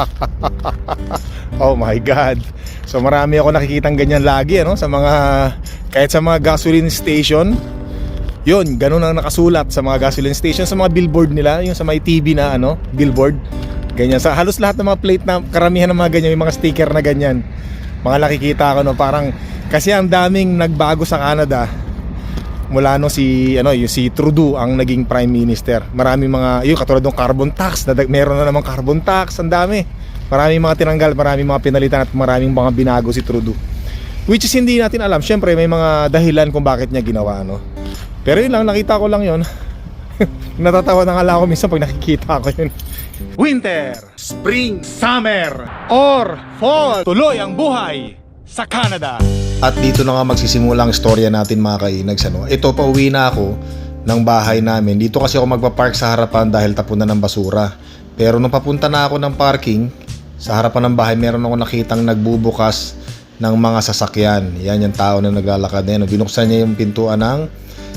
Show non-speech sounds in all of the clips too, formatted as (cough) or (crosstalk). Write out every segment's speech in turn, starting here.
(laughs) oh my God. So marami ako nakikitang ganyan lagi ano, sa mga, kahit sa mga gasoline station. Yun, ganun ang nakasulat sa mga gasoline station, sa mga billboard nila, yung sa may TV na ano, billboard. Ganyan. Sa halos lahat ng mga plate na karamihan ng mga ganyan, yung mga sticker na ganyan. Mga nakikita ko no, parang kasi ang daming nagbago sa Canada mula no si ano yung si Trudeau ang naging prime minister. Maraming mga yung katulad ng carbon tax, na meron na namang carbon tax, ang dami. Maraming mga tinanggal, maraming mga pinalitan at maraming mga binago si Trudeau. Which is hindi natin alam. Syempre may mga dahilan kung bakit niya ginawa no. Pero yun lang nakita ko lang yun. (laughs) Natatawa na nga ako minsan pag nakikita ko yun. Winter, Spring, Summer, or Fall. Tuloy ang buhay sa Canada. At dito na nga magsisimula ang storya natin mga kainags. Ano? Ito pa uwi na ako ng bahay namin. Dito kasi ako magpa-park sa harapan dahil tapunan ng basura. Pero nung papunta na ako ng parking, sa harapan ng bahay meron ako nakitang nagbubukas ng mga sasakyan. Yan yung tao na naglalakad na yan. Binuksan niya yung pintuan ng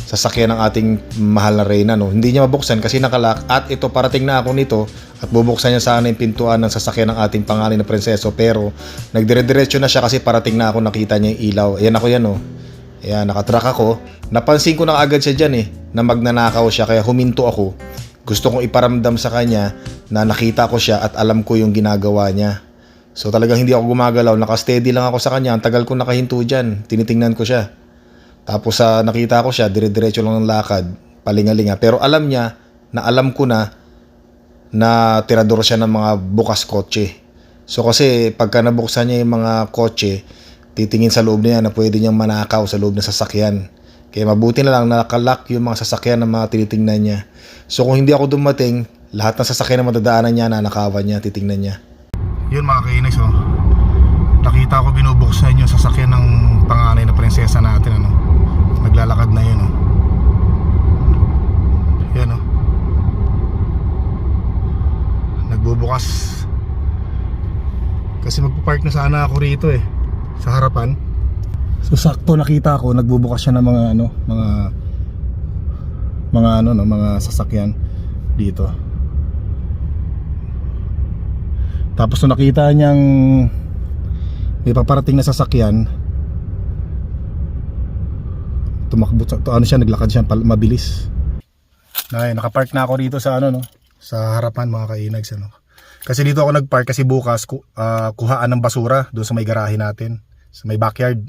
sasakyan ng ating mahal na Reyna. No? Hindi niya mabuksan kasi nakalak at ito parating na ako nito at bubuksan niya sana yung pintuan ng sasakyan ng ating pangalan na prinseso pero nagdire-diretso na siya kasi parating na ako nakita niya yung ilaw. Ayan ako yan oh. Ayan, nakatrack ako. Napansin ko na agad siya dyan eh, na magnanakaw siya kaya huminto ako. Gusto kong iparamdam sa kanya na nakita ko siya at alam ko yung ginagawa niya. So talagang hindi ako gumagalaw, nakasteady lang ako sa kanya. Ang tagal ko nakahinto dyan, tinitingnan ko siya. Tapos sa nakita ko siya, dire-diretso lang ng lakad, palingalinga. Pero alam niya na alam ko na na tirador siya ng mga bukas kotse. So kasi pagka nabuksan niya yung mga kotse, titingin sa loob niya na pwede niyang manakaw sa loob ng sasakyan. Kaya mabuti na lang nakalak yung mga sasakyan ng mga tinitingnan niya. So kung hindi ako dumating, lahat ng sasakyan na madadaanan niya, nanakawan niya, titingnan niya. Yun mga kainis oh. Nakita ko binubuksan yung sasakyan ng panganay na prinsesa natin ano. Naglalakad na yun oh. Yan oh. Nagbubukas. Magpo-park na sana ako rito eh. Sa harapan. So sakto nakita ko nagbubukas siya ng mga ano, mga mga ano no, mga sasakyan dito. Tapos nung nakita niyang may paparating na sasakyan, tumakbo to, ano siya naglakad siya mabilis. Ay, nakapark na ako dito sa ano no, sa harapan mga kainags ano. Kasi dito ako nagpark kasi bukas ku, ah, kuhaan ng basura doon sa may garahe natin, sa may backyard.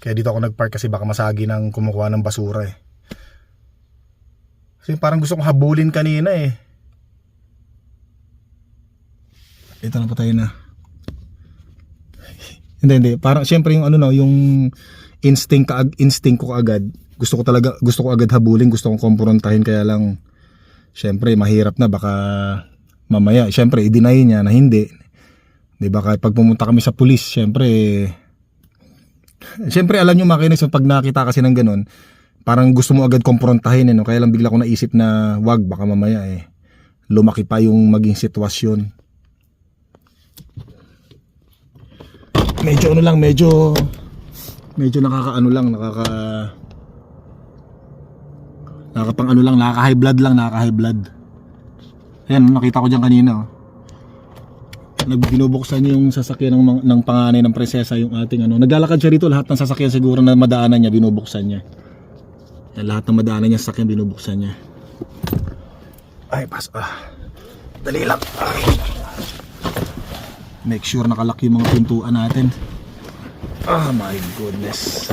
Kaya dito ako nagpark kasi baka masagi ng kumukuha ng basura eh. Kasi parang gusto kong habulin kanina eh. Ito na patay na. (laughs) hindi, hindi. Parang syempre yung ano no, yung instinct, ka, instinct ko agad. Gusto ko talaga, gusto ko agad habulin, gusto kong komprontahin kaya lang syempre mahirap na baka mamaya, syempre i-deny niya na hindi. 'Di ba? Kahit pag pumunta kami sa pulis, syempre Siyempre alam nyo makinis pag nakita kasi ng ganun, parang gusto mo agad komprontahin eh, no? kaya lang bigla ko naisip na wag baka mamaya eh lumaki pa yung maging sitwasyon. Medyo ano lang, medyo medyo nakakaano lang, nakaka nakakapang ano lang, nakaka high blood lang, nakaka high blood. Ayan, nakita ko diyan kanina. Oh nagbinubuksan yung sasakyan ng, ng panganay ng prinsesa yung ating ano. Naglalakad siya rito lahat ng sasakyan siguro na madaanan niya binubuksan niya. Yan, lahat ng madaanan niya sasakyan binubuksan niya. Ay, pas ah. Dali lang. Ay. Make sure nakalak yung mga pintuan natin. Oh my goodness.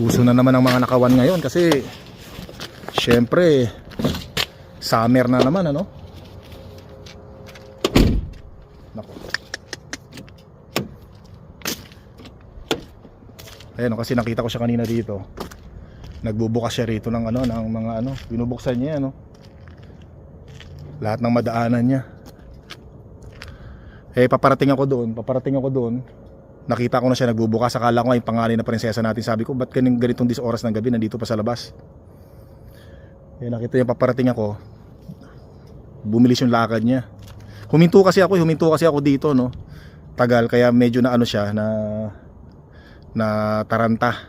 Uso na naman ang mga nakawan ngayon kasi syempre summer na naman ano. Nako. Ayun, kasi nakita ko siya kanina dito. Nagbubukas siya rito ng ano, ng mga ano, binubuksan niya ano. Lahat ng madaanan niya. Eh paparating ako doon, paparating ako doon. Nakita ko na siya nagbubukas. Akala ko ay pangalan na prinsesa natin. Sabi ko, ba't ganitong dis oras ng gabi nandito pa sa labas? Eh nakita niya paparating ako. Bumilis yung lakad niya. Huminto kasi ako, eh, huminto kasi ako dito, no. Tagal kaya medyo na ano siya na na taranta.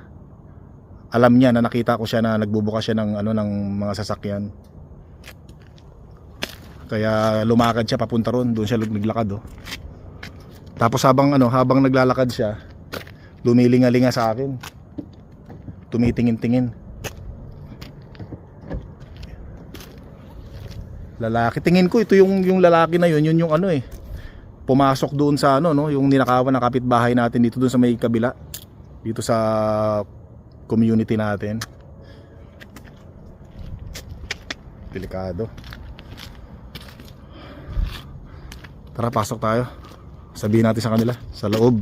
Alam niya na nakita ko siya na nagbubukas siya ng ano ng mga sasakyan. Kaya lumakad siya papunta ron, doon siya naglakad oh. Tapos habang ano, habang naglalakad siya, lumilingalinga sa akin. Tumitingin-tingin. Lalaki, tingin ko ito yung yung lalaki na yun, yun yung ano eh. Pumasok doon sa ano no, yung ninakawan ng kapitbahay natin dito doon sa may kabila. Dito sa community natin. Delikado. Tara, pasok tayo. Sabihin natin sa kanila, sa loob.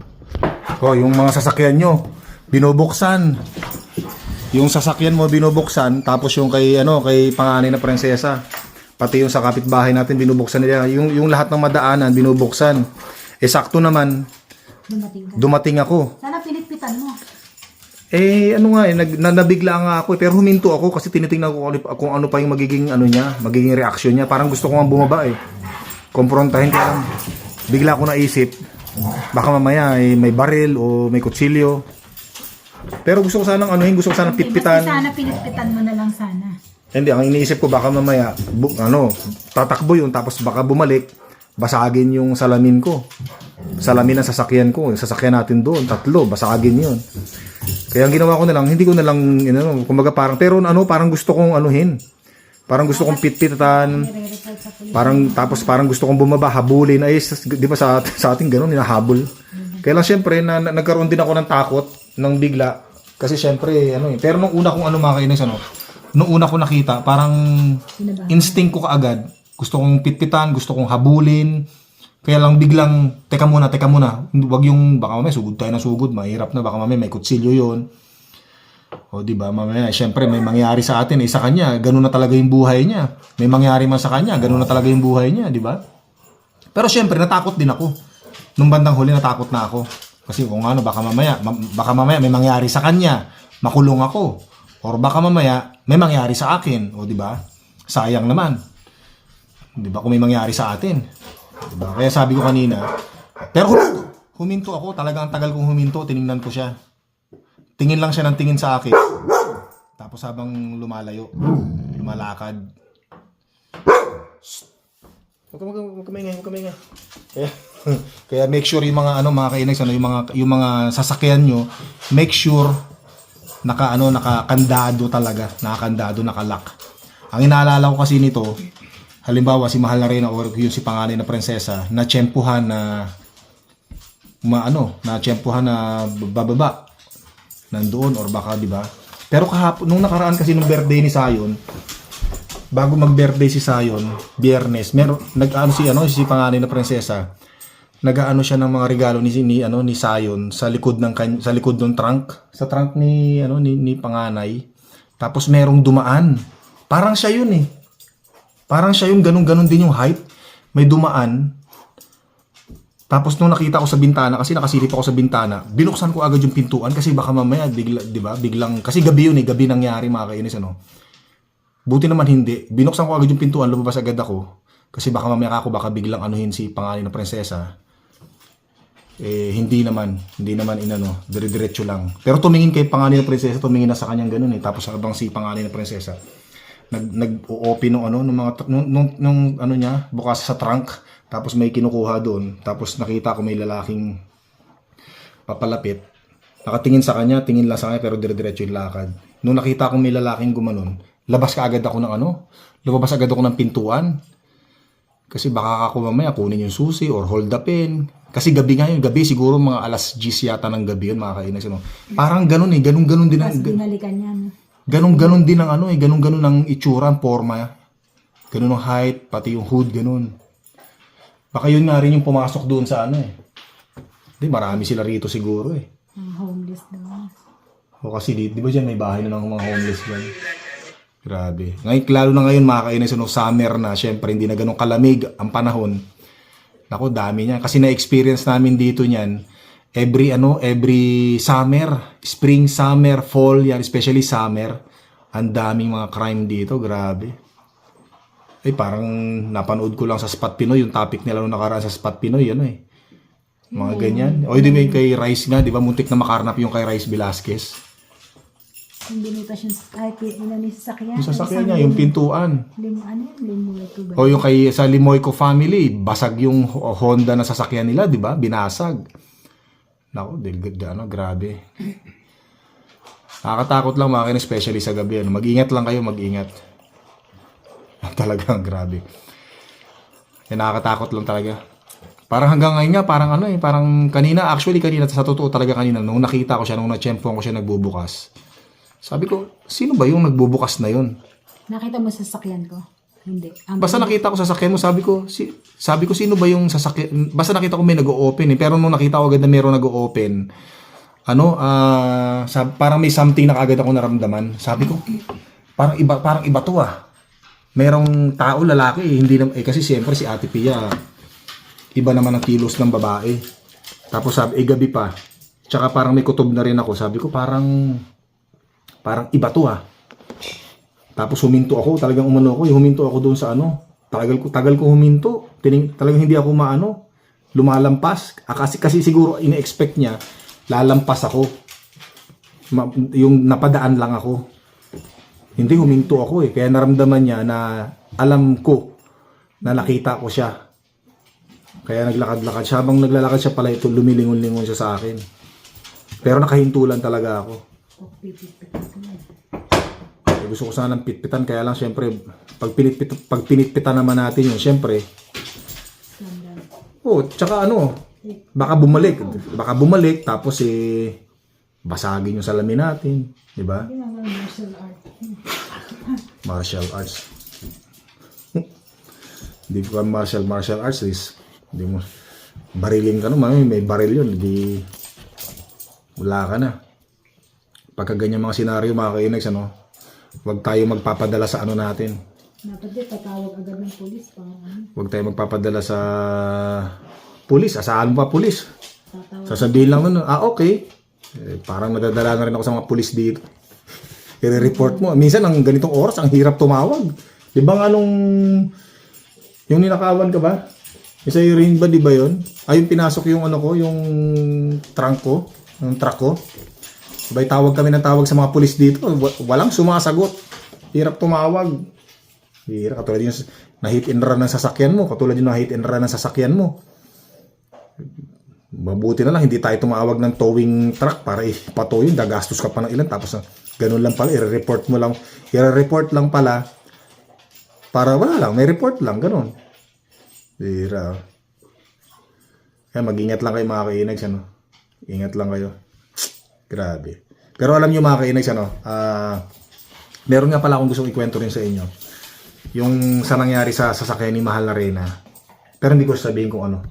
Oh, yung mga sasakyan nyo, binubuksan. Yung sasakyan mo binubuksan, tapos yung kay ano, kay panganay na prinsesa. Pati yung sa kapitbahay natin binubuksan nila. Yung yung lahat ng madaanan binubuksan. Eh sakto naman, Dumating ka. dumating ako. Sana pinitpitan mo. Eh, ano nga eh, nag, na, nabigla nga ako eh. Pero huminto ako kasi tinitingnan ko kung ano, kung ano pa yung magiging ano niya, magiging reaction niya. Parang gusto ko nga bumaba eh. Komprontahin ko lang. Bigla ko naisip, baka mamaya eh, may baril o may kutsilyo. Pero gusto ko sanang anuhin, gusto ko sanang pitpitan. sana pinitpitan mo na lang sana. Hindi, ang iniisip ko baka mamaya, bu, ano, tatakbo yun tapos baka bumalik, basagin yung salamin ko. Salamin ng sasakyan ko, sasakyan natin doon, tatlo, basagin yun. Kaya ang ginawa ko na lang, hindi ko na lang, ano, kumbaga parang, pero ano, parang gusto kong anuhin. Parang gusto kong pulis. parang, tapos parang gusto kong bumaba, habulin. Ay, di ba sa, sa ating ganun, hinahabol. Kaya lang syempre, na, na- nagkaroon din ako ng takot, ng bigla. Kasi syempre, ano eh. Pero nung una kong ano mga kainis, ano, nung una ko nakita, parang instinct ko kaagad. Gusto kong pitpitan, gusto kong habulin. Kaya lang biglang, teka muna, teka muna. Wag yung, baka mamaya sugod tayo na sugod, mahirap na, baka mamaya may kutsilyo yon o di ba mamaya, syempre may mangyari sa atin, eh sa kanya, ganun na talaga yung buhay niya. May mangyari man sa kanya, ganun na talaga yung buhay niya, di ba? Pero syempre natakot din ako. Nung bandang huli natakot na ako. Kasi kung ano, baka mamaya, ma- baka mamaya may mangyari sa kanya, makulong ako. Or baka mamaya may mangyari sa akin, o di ba? Sayang naman. Di ba kung may mangyari sa atin? Di ba? Kaya sabi ko kanina, pero huminto, huminto ako, talaga ang tagal kong huminto, tiningnan ko siya. Tingin lang siya ng tingin sa akin. Tapos habang lumalayo, lumalakad. Huwag ka, huwag (laughs) kaya make sure yung mga ano mga kainags, ano, yung mga yung mga sasakyan nyo, make sure naka ano nakakandado talaga, nakakandado, nakalock. Ang inaalala ko kasi nito, halimbawa si Mahal na Reyna or yung si panganay na prinsesa na tsempuhan na ma ano, na tsempuhan na bababa nandoon or baka 'di ba? Pero kahapon nung nakaraan kasi nung birthday ni Sayon, bago mag-birthday si Sayon, Biyernes, meron nag-ano si ano si panganay na prinsesa. Nag-aano siya ng mga regalo ni ni ano ni Sayon sa likod ng sa likod ng trunk, sa trunk ni ano ni, ni panganay. Tapos merong dumaan. Parang siya yun eh. Parang siya yung ganun-ganun din yung height. May dumaan. Tapos nung nakita ko sa bintana, kasi nakasilip ako sa bintana, binuksan ko agad yung pintuan kasi baka mamaya, bigla, di ba, biglang, kasi gabi yun eh, gabi nangyari mga kainis, ano. Buti naman hindi. Binuksan ko agad yung pintuan, lumabas agad ako. Kasi baka mamaya ako, baka biglang anuhin si pangalan na prinsesa. Eh, hindi naman. Hindi naman inano. Dire-diretso lang. Pero tumingin kay pangalan na prinsesa, tumingin na sa kanyang ganun eh. Tapos habang si pangalan na prinsesa, nag nag-open nung ano nung mga nung, nung, nung ano niya bukas sa trunk tapos may kinukuha doon tapos nakita ko may lalaking papalapit nakatingin sa kanya tingin lang sa kanya pero dire-diretso yung lakad nung nakita ko may lalaking gumanon labas ka agad ako ng ano lumabas agad ako ng pintuan kasi baka ako mamaya kunin yung susi or hold the pen kasi gabi nga yun gabi siguro mga alas 10 yata ng gabi yun mga kainas ano. parang ganun eh ganun ganun din ang, Tapos binalikan yan. Ganon-ganon din ang ano eh, ganon-ganon ang itsura, ang forma. Ganon ang height, pati yung hood, ganon. Baka yun nga rin yung pumasok doon sa ano eh. Di, marami sila rito siguro eh. Ang homeless daw. O kasi di, di ba dyan may bahay na ng mga homeless dyan? Grabe. Ngayon, lalo na ngayon mga kainis, ano, summer na, syempre hindi na ganun kalamig ang panahon. Nako, dami niya. Kasi na-experience namin dito niyan, every ano, every summer, spring, summer, fall, yan, especially summer, ang daming mga crime dito, grabe. Ay, parang napanood ko lang sa Spot Pinoy, yung topic nila nung nakaraan sa Spot Pinoy, ano eh. Mga ganyan. O, di yung kay Rice nga, di ba, muntik na makarnap yung kay Rice Velasquez. Yung binutas yung, ay, inanis sa sakyan. Yung sasakyan niya, yung pintuan. Lim, ano yun? Limoy ko ba? O yung kay sa Limoyco family, basag yung Ho- Honda na sasakyan nila, di ba? Binasag. Nako, di, di, ano, grabe. Nakakatakot lang mga kayo, especially sa gabi. Ano. Mag-ingat lang kayo, mag-ingat. (laughs) Talagang grabe. Eh, nakakatakot lang talaga. Parang hanggang ngayon nga, parang ano eh, parang kanina, actually kanina, sa totoo talaga kanina, nung nakita ko siya, nung na-chempuan ko siya nagbubukas, sabi ko, sino ba yung nagbubukas na yun? Nakita mo sa sakyan ko? Hindi. Ang Basta nakita ko sa sasakyan mo, sabi ko, si, sabi ko sino ba yung sasakyan, basta nakita ko may nag-o-open eh, pero nung nakita ko agad na meron nag-o-open, ano, ah, sab- parang may something na kagad ako naramdaman. Sabi ko, parang iba, parang iba to ah. Merong tao, lalaki, eh, hindi naman, eh kasi siyempre si Ate Pia, iba naman ang kilos ng babae. Tapos sabi, eh gabi pa, tsaka parang may kutob na rin ako, sabi ko parang, parang iba to ah. Tapos huminto ako, talagang umano ako, yung huminto ako doon sa ano. Tagal ko, tagal ko huminto. Tining, talagang hindi ako maano, lumalampas. Ah, kasi, kasi siguro ina-expect niya, lalampas ako. Ma, yung napadaan lang ako. Hindi, huminto ako eh. Kaya naramdaman niya na alam ko na nakita ko siya. Kaya naglakad-lakad siya. Habang naglalakad siya pala ito, lumilingon-lingon siya sa akin. Pero nakahintulan talaga ako. Eh, gusto ko sanang pitpitan kaya lang syempre pag pinitpit pag pinitpitan naman natin yun syempre. Scandal. oh tsaka ano baka bumalik. Baka bumalik tapos eh basagin yung salamin natin di ba? Martial art. martial arts. Hindi ko martial martial arts is hindi mo barilin ka naman may baril yun hindi wala ka na pagka ganyan mga senaryo mga kainags ano wag tayo magpapadala sa ano natin Dapat di tatawag agad ng polis para ano, Huwag tayo magpapadala sa pulis. Asahan mo pa pulis. tatawag. Sasabihin lang nun, ah okay. Eh, parang nadadala na rin ako sa mga pulis dito. (laughs) I-report mo. Minsan, ang ganitong oras, ang hirap tumawag. Di ba nga nung, yung ninakawan ka ba? Yung sa ring ba, di ba yun? Ayun, pinasok yung ano ko, yung trunk ko, yung truck ko. Sabay tawag kami ng tawag sa mga pulis dito. Wa- Walang sumasagot. Hirap tumawag. Hirap. Katulad yung na-hit and run ng sasakyan mo. Katulad yung na-hit and run ng sasakyan mo. Mabuti na lang, hindi tayo tumawag ng towing truck para ipato yun. Gagastos ka pa ng ilan. Tapos ah, ganun lang pala, i-report mo lang. I-report lang pala para wala lang, may report lang, ganun. Hira. Kaya mag-ingat lang kayo mga kainags, ano. Ingat lang kayo. Grabe. Pero alam nyo mga kainags, ano, ah, meron nga pala akong gustong ikwento rin sa inyo. Yung sa nangyari sa sasakyan ni Mahal na Reyna. Pero hindi ko sabihin kung ano.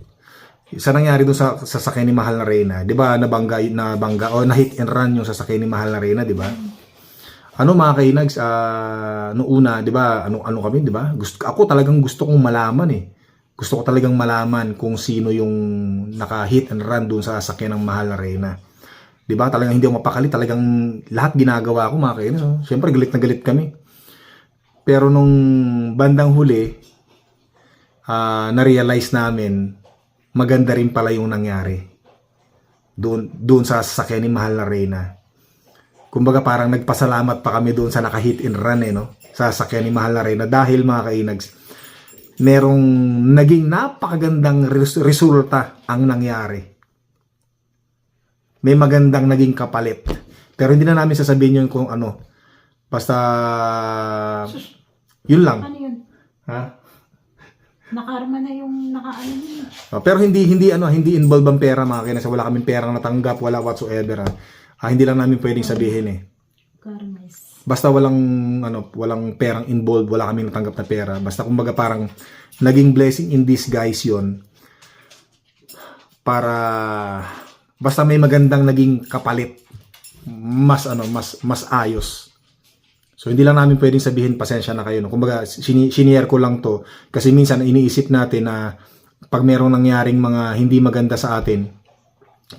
Sa nangyari doon sa sasakyan ni Mahal na Reyna, 'di ba? Nabangga nabangga o na hit and run yung sasakyan ni Mahal na Reyna, 'di ba? Ano mga kainags, ah noong una, 'di ba? Ano ano kami, 'di ba? Gusto ako talagang gusto kong malaman eh. Gusto ko talagang malaman kung sino yung naka-hit and run doon sa sasakyan ng Mahal na Reyna. 'Di ba? Talagang hindi ako mapakali, talagang lahat ginagawa ko mga kainags. Oh. Siyempre galit na galit kami. Pero nung bandang huli, ah na-realize namin maganda rin pala yung nangyari. Doon, doon sa sasakyan ni Mahal na Reyna. Kumbaga parang nagpasalamat pa kami doon sa naka-hit and run eh, no? Sa sasakyan ni Mahal na Reyna. Dahil mga kainags, merong naging napakagandang res- resulta ang nangyari. May magandang naging kapalit. Pero hindi na namin sasabihin yun kung ano. Basta, yun lang. Ano yun? Ha? Nakarma na yung nakaano yun. Ah, pero hindi hindi ano, hindi involved ang pera mga kinasa. Wala kaming perang natanggap, wala whatsoever. ah. Ah, hindi lang namin pwedeng sabihin eh. Karma is. Basta walang ano, walang perang involved, wala kaming natanggap na pera. Basta kumbaga parang naging blessing in disguise 'yon. Para basta may magandang naging kapalit. Mas ano, mas mas ayos. So hindi lang namin pwedeng sabihin pasensya na kayo. No? Kumbaga sini- sinishare ko lang to kasi minsan iniisip natin na pag merong nangyaring mga hindi maganda sa atin,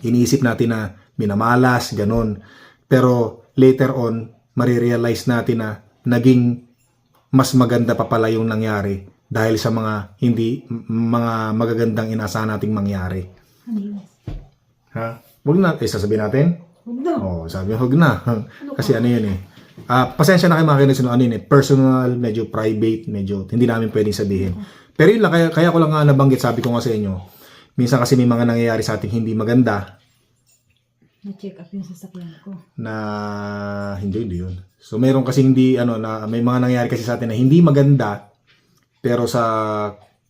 iniisip natin na minamalas, ganun. Pero later on, marirealize natin na naging mas maganda pa pala yung nangyari dahil sa mga hindi mga magagandang inaasahan nating mangyari. Ano yun? Ha? Huwag na, eh sasabihin natin? Huwag na. Oo, sabi huwag na. Kasi ano yun eh. Ah, pasensya na kayo mga kainis, ano yun eh, personal, medyo private, medyo hindi namin pwedeng sabihin. Pero yun lang, kaya, kaya ko lang nga nabanggit, sabi ko nga sa inyo, minsan kasi may mga nangyayari sa ating hindi maganda, Na-check up yung sasakyan ko. na hindi hindi yun. So meron kasi hindi ano na may mga nangyari kasi sa atin na hindi maganda pero sa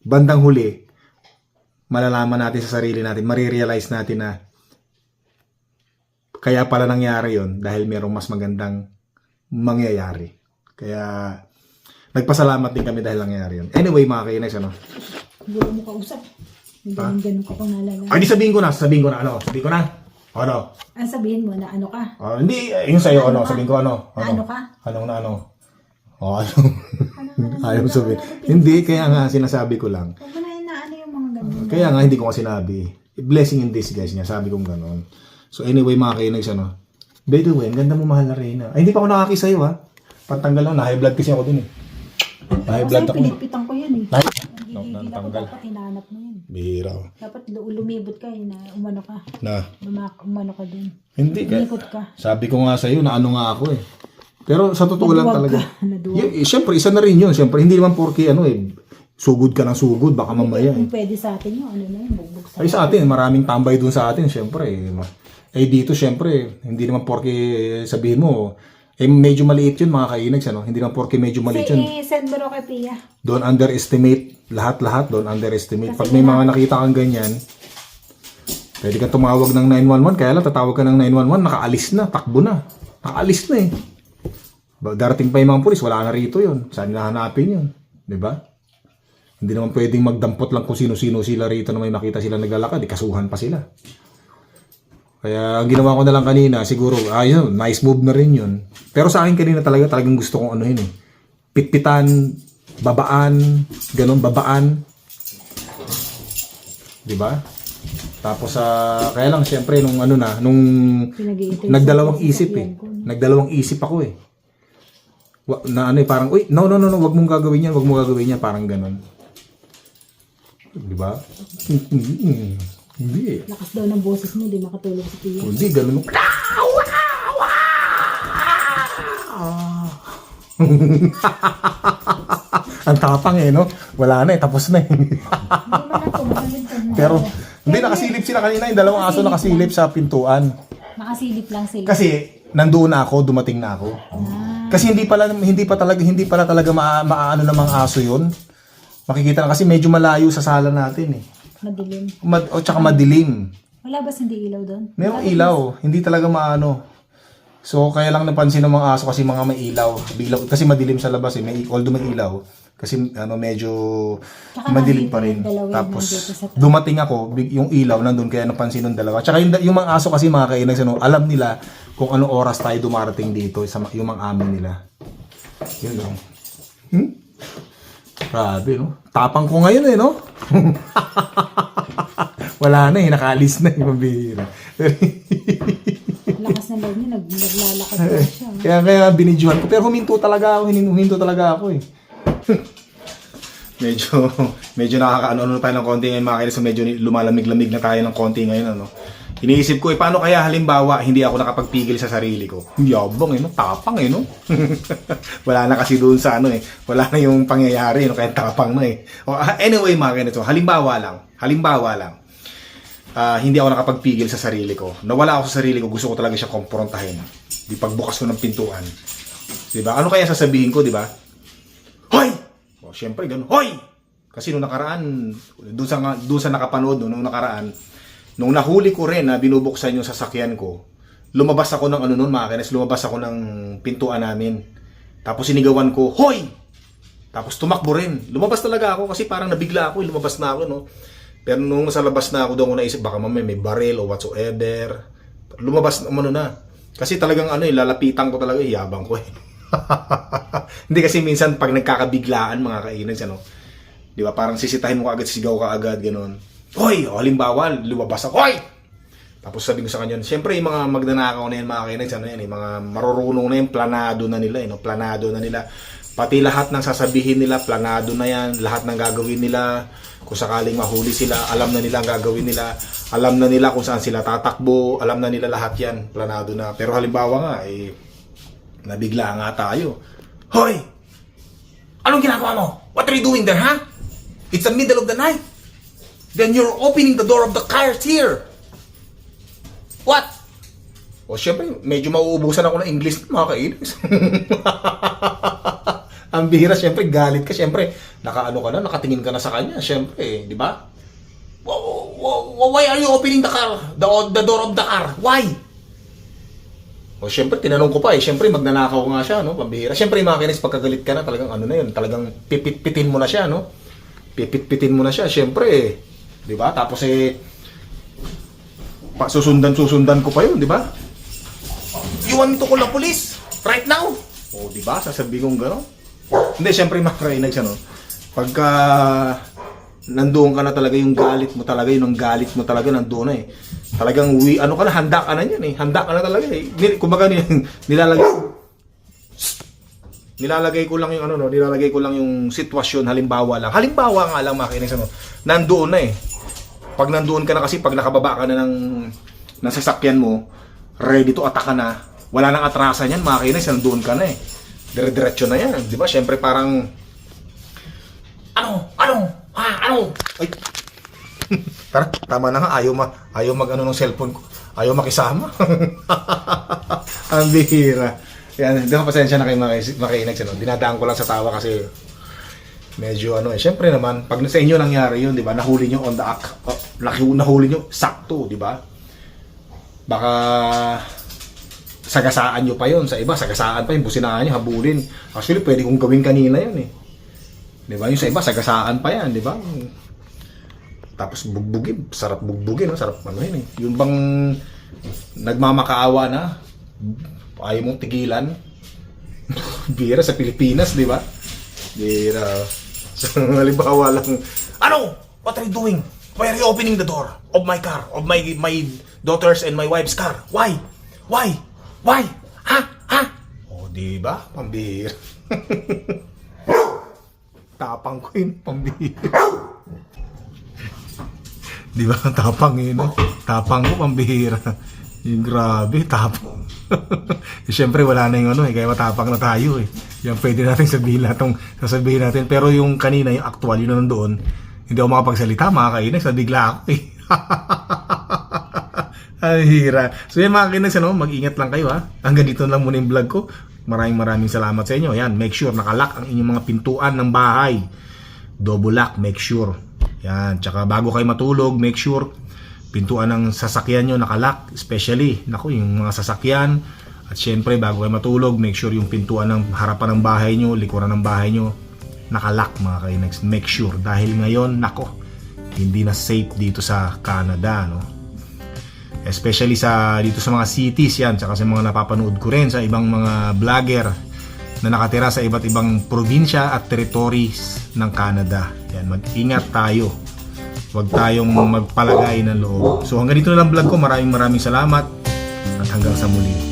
bandang huli malalaman natin sa sarili natin, marirealize natin na kaya pala nangyari yon dahil merong mas magandang mangyayari. Kaya nagpasalamat din kami dahil nangyari yun. Anyway, mga kainis, ano? Gulo mo kausap. Yung ganun-ganun ka kung nalala. Ay, di sabihin ko na, sabihin ko na, ano? Sabihin ko na. Ano? Ang sabihin mo na ano ka? Ah, hindi, yung sa'yo, ano? Sabihin ko, ano? Na ano ka? Anong na ano? O ano? Ayaw sabihin. Hindi, kaya nga sinasabi ko lang. Huwag mo na inaano yung mga ganun. Kaya nga hindi ko nga sinabi. Blessing in disguise niya, sabi kong ganon. So anyway, mga kainags, ano? By the way, ang ganda mo mahal na Reyna. Ay, hindi pa ako nakakisa sa'yo, ha? Pantanggal lang, na-high blood kasi ako dun eh. Na-high blood Kasi ako. pinitpitan ko yan eh. Hindi no, no, natanggal. dapat hinanap mo yan. Bihira. oh. Dapat lu- lumibot ka eh, na umano ka. Na, Lumak, umano ka dun. hindi ka. Umikot ka. Sabi ko nga sa'yo, na ano nga ako eh. Pero sa totoo lang Naduwag talaga. ka. Naduwag. Y- Siyempre, isa na rin yun. Siyempre, hindi naman porke ano eh. Sugod ka ng sugod, baka mamaya eh. Kung pwede sa atin yung ano na yun, bugbog sa Ay sa atin, maraming tambay dun sa atin, syempre. Eh, Ma- eh dito, syempre, hindi naman porke sabihin mo, eh medyo maliit yun mga kainags, ano? Hindi naman porke medyo maliit yun. Eh, mo raw kay Pia. Don't underestimate, lahat-lahat, don't underestimate. Pag may mga nakita kang ganyan, pwede kang tumawag ng 911, kaya lang tatawag ka ng 911, nakaalis na, takbo na. Nakaalis na eh. Darating pa yung mga pulis, wala na rito yun. Saan nahanapin yun? Di ba? Hindi naman pwedeng magdampot lang kung sino-sino sila rito na may makita sila naglalakad, ikasuhan pa sila. Kaya ang ginawa ko na lang kanina, siguro, ayun, nice move na rin yun. Pero sa akin kanina talaga, talagang gusto kong ano yun eh. Pitpitan, babaan, ganun, babaan. Di ba? Tapos sa kaya lang siyempre nung ano na, nung nagdalawang isip eh. Nagdalawang isip ako eh. Wa- na ano eh, parang, uy, no, no, no, no, wag mong gagawin yan, wag mong gagawin yan, parang ganun. Di ba? Hindi. Eh. Lakas daw ng boses mo, di makatulog si Pia. Hindi, ganun. (laughs) (laughs) Ang tapang eh, no? Wala na eh, tapos na eh. Mo mo. Pero, hindi, nakasilip sila kanina. Yung dalawang aso nakasilip sa pintuan. Nakasilip lang sila. Kasi, nandoon na ako, dumating na ako. Ah, Kasi hindi pala hindi pa talaga hindi pala talaga maano ng mga aso 'yon. Makikita na kasi medyo malayo sa sala natin eh. Madilim. Mad, o tsaka madilim. Wala ba hindi ilaw doon? Merong ilaw, hindi talaga maano. So kaya lang napansin ng mga aso kasi mga may ilaw. Bigla kasi madilim sa labas eh. May although may ilaw kasi ano medyo Tsaka madilim pa rin. Tapos nandito sa taas. dumating ako, big- yung ilaw nandun kaya napansin ng dalawa. Tsaka yung, yung mga aso kasi mga kainan ano, alam nila kung anong oras tayo dumarating dito sa ma- yung mga amin nila. Yun lang. Hmm? Grabe, no? Tapang ko ngayon eh, no? (laughs) Wala na eh, nakaalis na eh, mabihira. Lakas ng loob niya, nag, naglalakad pa siya. kaya kaya binidyohan ko. Pero huminto talaga ako, huminto talaga ako eh. medyo, medyo nakakaano tayo ng konti ngayon mga kainis. So medyo lumalamig-lamig na tayo ng konti ngayon, ano? Iniisip ko, eh, paano kaya halimbawa hindi ako nakapagpigil sa sarili ko? Yabang eh, no? Tapang eh, no? (laughs) Wala na kasi doon sa ano eh. Wala na yung pangyayari, no? Kaya tapang na eh. O, ah, anyway, mga ganito, halimbawa lang. Halimbawa lang. Ah, hindi ako nakapagpigil sa sarili ko. Nawala ako sa sarili ko, gusto ko talaga siya komprontahin. Di pagbukas ko ng pintuan. Di ba? Ano kaya sasabihin ko, di ba? Hoy! O, syempre, ganun. Hoy! Kasi nung nakaraan, doon sa, doon sa nakapanood, no, nung nakaraan, nung nahuli ko rin na binubuksan yung sasakyan ko, lumabas ako ng ano noon, mga kanes, lumabas ako ng pintuan namin. Tapos sinigawan ko, Hoy! Tapos tumakbo rin. Lumabas talaga ako kasi parang nabigla ako, eh, lumabas na ako, no? Pero nung sa labas na ako, doon ko naisip, baka mamaya may baril o whatsoever. Lumabas na, ano na. Kasi talagang ano eh, lalapitan ko talaga, yabang ko eh. (laughs) Hindi kasi minsan pag nagkakabiglaan mga kainan ano, di ba parang sisitahin mo agad, sigaw ka agad, ganun. Hoy! O halimbawa, lumabas ako, Hoy! Tapos sabi ko sa kanya, siyempre yung mga magnanakaw na yan, mga kainan, ano yan, eh, mga marurunong na yan, planado na nila, eh, no? planado na nila. Pati lahat ng sasabihin nila, planado na yan, lahat ng gagawin nila, kung sakaling mahuli sila, alam na nila ang gagawin nila, alam na nila kung saan sila tatakbo, alam na nila lahat yan, planado na. Pero halimbawa nga, eh, Nabigla nga tayo. Hoy! Anong ginagawa mo? What are you doing there, ha? It's the middle of the night. Then you're opening the door of the cars here. What? O syempre, medyo mauubusan ako ng English mga kainis. (laughs) Ang bihira, syempre, galit ka. Syempre, nakaano ka na, nakatingin ka na sa kanya. Syempre, di ba? Wh- wh- Why are you opening the car? The, the door of the car? Why? O syempre, tinanong ko pa eh. Syempre, magnanakaw nga siya, no? Pambihira. Syempre, mga kinis, pagkagalit ka na, talagang ano na yun. Talagang pipit-pitin mo na siya, no? Pipit-pitin mo na siya. Syempre, eh. Di ba? Tapos eh, susundan-susundan ko pa yun, di ba? You want me to call the police? Right now? O, di ba? Sasabihin kong gano'n. Hindi, syempre, mga kainags, ano? Pagka nandoon ka na talaga yung galit mo talaga, yun ang galit mo talaga nandoon na eh. Talagang wi, ano ka na, handa ka na yan eh. Handa ka na talaga eh. Kumbaga nil- (laughs) nilalagay nilalagay ko lang yung ano no, nilalagay ko lang yung sitwasyon halimbawa lang. Halimbawa nga lang makinig ano, nandoon na eh. Pag nandoon ka na kasi pag nakababa ka na ng ng sasakyan mo, ready to attack ka na. Wala nang atrasan yan, makinig, nandoon ka na eh. Dire-diretso na yan, di ba? Syempre parang ano? Ano? Ha? Ano? Ay. (laughs) Tara, tama na nga. Ayaw, ma ayaw mag ano ng cellphone ko. Ayaw makisama. (laughs) Ang bihira. Yan, di ba pasensya na kayo maki- makinig ano. Dinadaan ko lang sa tawa kasi medyo ano eh. Siyempre naman, pag sa inyo nangyari yun, di ba? Nahuli nyo on the act. Oh, nahuli nyo, sakto, di ba? Baka sagasaan nyo pa yon sa iba, sagasaan pa yung businahan nyo, habulin. Actually, pwede kong gawin kanina yan eh. Di ba? Yung sa iba, sagasaan pa yan, di ba? Tapos bugbugin, sarap bugbugin, no? sarap ano yun eh. Yung bang nagmamakaawa na, ayaw mong tigilan. (laughs) Bira sa Pilipinas, di ba? Bira. (laughs) So, halimbawa lang, ano? What are you doing? Why are you opening the door of my car, of my my daughter's and my wife's car? Why? Why? Why? Ha? Ha? O, di ba? (laughs) Tapang ko yun, pambihira. (laughs) Di ba? Tapang yun, no? Tapang ko, pambihira. Yung grabe, tapang. (laughs) eh, Siyempre, wala na yung ano eh, kaya matapang na tayo eh. Yan pwede natin sabihin lahat ng sasabihin natin. Pero yung kanina, yung actual, yun na nandoon, hindi ako makapagsalita, mga kainis, nabigla ako eh. Ay, hira. So yan mga kinis, ano, mag-ingat lang kayo ha. Hanggang dito lang muna yung vlog ko. Maraming maraming salamat sa inyo. Yan, make sure nakalock ang inyong mga pintuan ng bahay. Double lock, make sure. Yan, tsaka bago kayo matulog, make sure pintuan ng sasakyan nyo nakalock. Especially, naku, yung mga sasakyan. At syempre, bago kayo matulog, make sure yung pintuan ng harapan ng bahay nyo, likuran ng bahay nyo, nakalock mga kainags. Make sure. Dahil ngayon, nako, hindi na safe dito sa Canada, no? Especially sa dito sa mga cities yan tsaka sa mga napapanood ko rin sa ibang mga vlogger na nakatira sa iba't ibang probinsya at territories ng Canada. Yan, mag-ingat tayo. Huwag tayong magpalagay ng loob. So hanggang dito na lang vlog ko. Maraming maraming salamat at hanggang sa muli.